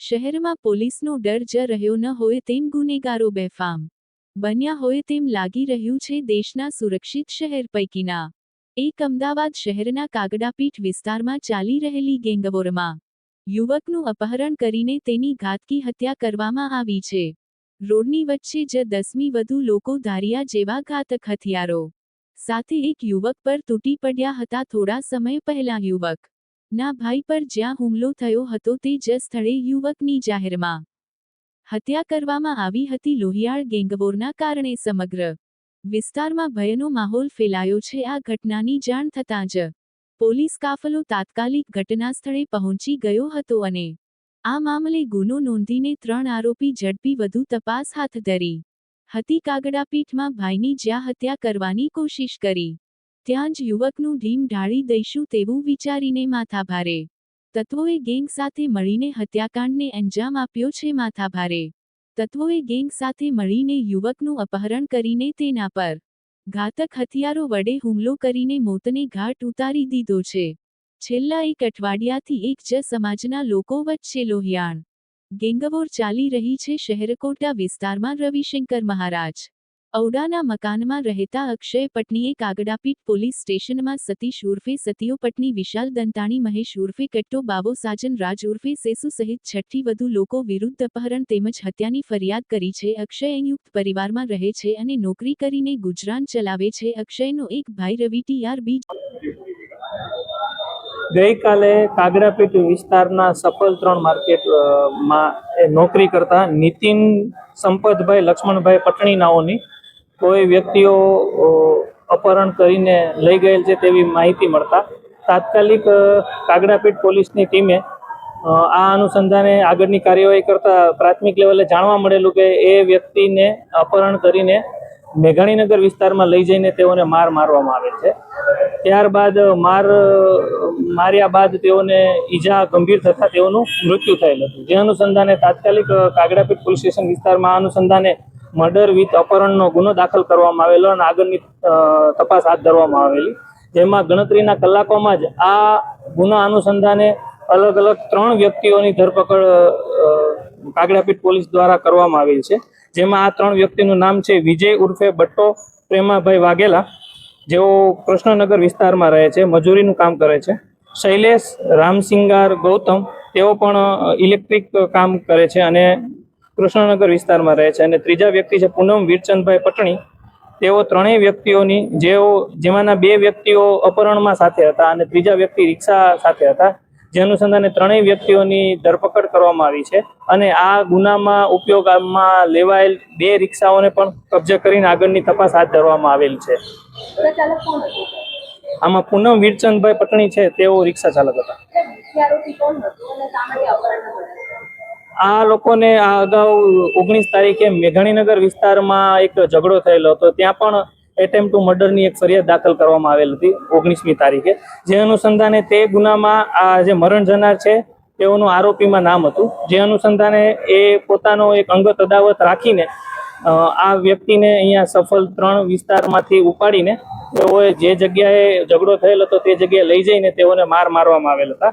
શહેરમાં પોલીસનો ડર જ રહ્યો ન હોય તેમ ગુનેગારો બેફામ. બન્યા હોય તેમ લાગી રહ્યું છે દેશના સુરક્ષિત શહેર પૈકીના. એક અમદાવાદ શહેરના કાગડાપીઠ વિસ્તારમાં ચાલી રહેલી ગેંગવોરમાં. યુવકનું અપહરણ કરીને તેની ઘાતકી હત્યા કરવામાં આવી છે. રોડની વચ્ચે જ દસમી વધુ લોકો ધારિયા જેવા ઘાતક હથિયારો. સાથે એક યુવક પર તૂટી પડ્યા હતા થોડા સમય પહેલા યુવક. ના ભાઈ પર જ્યાં હુમલો થયો હતો તે જ સ્થળે યુવકની જાહેરમાં હત્યા કરવામાં આવી હતી લોહિયાળ ગેંગવોરના કારણે સમગ્ર વિસ્તારમાં ભયનો માહોલ ફેલાયો છે. આ ઘટનાની જાણ થતાં જ પોલીસ કાફલો તાત્કાલિક ઘટના સ્થળે પહોંચી ગયો હતો અને આ મામલે ગુનો નોંધીને ત્રણ આરોપી ઝડપી વધુ તપાસ હાથ ધરી. હતી કાગડાપીઠમાં ભાઈની જ્યાં હત્યા કરવાની કોશિશ કરી. ત્યાં જ યુવકનું ઢીમ ઢાળી દઈશું તેવું વિચારીને માથાભારે. તત્વોએ ગેંગ સાથે મળીને હત્યાકાંડને અંજામ આપ્યો છે માથાભારે. તત્વોએ ગેંગ સાથે મળીને યુવકનું અપહરણ કરીને તેના પર ઘાતક હથિયારો વડે હુમલો કરીને મોતને ઘાટ ઉતારી દીધો છે. છેલ્લા એક અઠવાડિયાથી એક જ સમાજના લોકો વચ્ચે લોહિયાણ ગેંગવોર ચાલી રહી છે શહેરકોટા વિસ્તારમાં રવિશંકર મહારાજ. ઔડાના મકાનમાં રહેતા અક્ષય પટનીએ કાગડાપીઠ પોલીસ સ્ટેશનમાં સતીશ ઉર્ફે સતીઓ પટની વિશાલ દંતાણી મહેશ ઉર્ફે કટ્ટો બાવો સાજન રાજ ઉર્ફે સેસુ સહિત છઠ્ઠી વધુ લોકો વિરુદ્ધ અપહરણ તેમજ હત્યાની ફરિયાદ કરી છે. અક્ષય સંયુક્ત પરિવારમાં રહે છે અને નોકરી કરીને ગુજરાન ચલાવે છે. અક્ષયનો એક ભાઈ રવિ ટીઆરબી ગઈકાલે કાગડાપીઠ વિસ્તારના સફળ ત્રણ માર્કેટ અ, માં એ નોકરી કરતા નીતિન સંપતભાઈ લક્ષ્મણભાઈ પટણી નાઓની કોઈ વ્યક્તિઓ અપહરણ કરીને લઈ ગયેલ છે તેવી માહિતી મળતા તાત્કાલિક કાગડાપીઠ પોલીસની ટીમે આ અનુસંધાને આગળની કાર્યવાહી કરતા પ્રાથમિક લેવલે જાણવા મળેલું કે એ વ્યક્તિને અપહરણ કરીને મેઘાણીનગર વિસ્તારમાં લઈ જઈને તેઓને માર મારવામાં આવેલ છે. ત્યારબાદ માર, માર્યા બાદ તેઓને ઈજા ગંભીર થતા તેઓનું મૃત્યુ થયેલ હતું. જે અનુસંધાને તાત્કાલિક કાગડાપીઠ પોલીસ સ્ટેશન વિસ્તારમાં અનુસંધાને મર્ડર વિથ અપહરણનો ગુનો દાખલ કરવામાં આવેલો અને આગળની તપાસ હાથ ધરવામાં આવેલી. જેમાં ગણતરીના કલાકોમાં જ આ ગુના અનુસંધાને અલગ અલગ ત્રણ વ્યક્તિઓની ધરપકડ કાગડાપીઠ પોલીસ દ્વારા કરવામાં આવેલ છે. જેમાં આ ત્રણ વ્યક્તિનું નામ છે વિજય ઉર્ફે બટ્ટો પ્રેમાભાઈ વાઘેલા. જેઓ કૃષ્ણનગર વિસ્તારમાં રહે છે, મજૂરીનું કામ કરે છે. શૈલેષ રામસિંગાર ગૌતમ, તેઓ પણ ઇલેક્ટ્રિક કામ કરે છે અને કૃષ્ણનગર વિસ્તારમાં રહે છે અને ત્રીજા વ્યક્તિ છે પૂનમ વીરચંદભાઈ પટણી. તેઓ ત્રણેય વ્યક્તિઓની જેઓ, જેમાંના બે વ્યક્તિઓ અપહરણમાં સાથે હતા અને ત્રીજા વ્યક્તિ રિક્ષા સાથે હતા. જે અનુસંધાને ત્રણેય વ્યક્તિઓની ધરપકડ કરવામાં આવી છે અને આ ગુનામાં ઉપયોગમાં લેવાયેલ બે રિક્ષાઓને પણ કબજે કરીને આગળની તપાસ હાથ ધરવામાં આવેલ છે. આમાં પૂનમ વીરચંદભાઈ પટણી છે, તેઓ રિક્ષા ચાલક હતા. આ લોકોને આ અગાઉ ઓગણીસ તારીખે મેઘાણીનગર વિસ્તારમાં એક ઝઘડો થયેલો હતો. ત્યાં પણ એટેમ્પ ટુ મર્ડરની એક ફરિયાદ દાખલ કરવામાં આવેલ હતી ઓગણીસમી તારીખે. જે અનુસંધાને તે ગુનામાં આ જે મરણ જનાર છે, તેઓનું આરોપીમાં નામ હતું. જે અનુસંધાને એ પોતાનો એક અંગત અદાવત રાખીને આ વ્યક્તિને અહીંયા સફળ ત્રણ વિસ્તારમાંથી ઉપાડીને તેઓએ જે જગ્યાએ ઝઘડો થયેલ હતો તે જગ્યાએ લઈ જઈને તેઓને માર મારવામાં આવેલ હતા.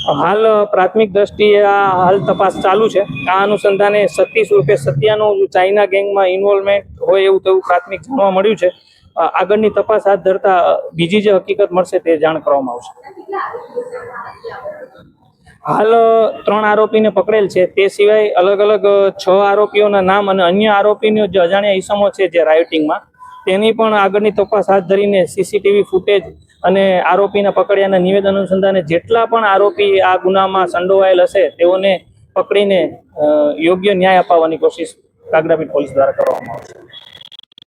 હાલ પ્રાથમિક દ્રષ્ટિએ આ હાલ તપાસ ચાલુ છે. આ અનુસંધાને સતીશ રૂપે સત્યાનું ચાઇના ગેંગમાં ઇન્વોલ્વમેન્ટ હોય એવું તેવું પ્રાથમિક જાણવા મળ્યું છે. આગળની તપાસ હાથ ધરતા બીજી જે હકીકત મળશે તે જાણ કરવામાં આવશે. આરોપીઓ હાલ ત્રણ આરોપીને પકડેલ છે. તે સિવાય અલગ અલગ છ આરોપીઓના નામ અને અન્ય આરોપીનો જે અજાણ્યા ઈસમો છે જે રાયોટિંગમાં તેની પણ આગળની તપાસ હાથ ધરીને સીસીટીવી ફૂટેજ અને આરોપીના પકડ્યાના નિવેદન અનુસંધાને જેટલા પણ આરોપી આ ગુનામાં સંડોવાયેલ હશે, તેઓને પકડીને યોગ્ય ન્યાય અપાવવાની કોશિશ કાગડાપીઠ પોલીસ દ્વારા કરવામાં આવશે.